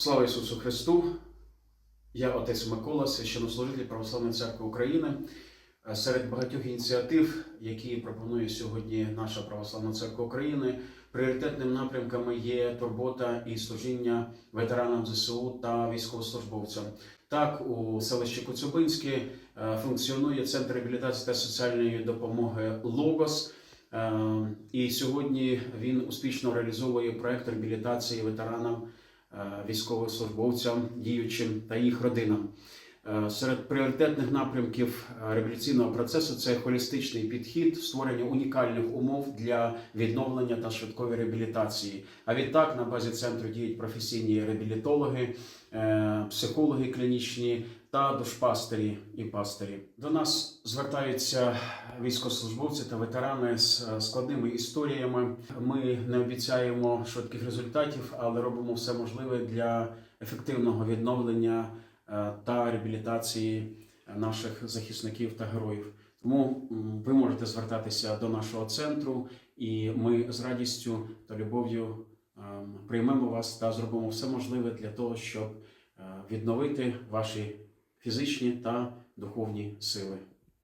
Слава Ісусу Христу! Я отець Микола, священнослужитель Православної церкви України. Е, Серед багатьох ініціатив, які пропонує сьогодні наша Православна церква України, пріоритетними напрямками є турбота і служіння ветеранам ЗСУ та військовослужбовцям. Так, у селищі Коцюбинське е, функціонує центр реабілітації та соціальної допомоги Логос. Е, І сьогодні він успішно реалізовує проект реабілітації ветеранам військовослужбовцям, діючим та їх родинам. Е, Серед пріоритетних напрямків е, реабілітаційного процесу це холістичний підхід, створення унікальних умов для відновлення та швидкої реабілітації. А відтак на базі центру діють професійні реабілітологи, е, психологи клінічні та душпастері і пастирі. До нас звертаються військовослужбовці та ветерани з складними історіями. Ми не обіцяємо швидких результатів, але робимо все можливе для ефективного відновлення та реабілітації наших захисників та героїв. Тому ви можете звертатися до нашого центру, і ми з радістю та любов'ю ем, приймемо вас та зробимо все можливе для того, щоб е, відновити ваші фізичні та духовні сили.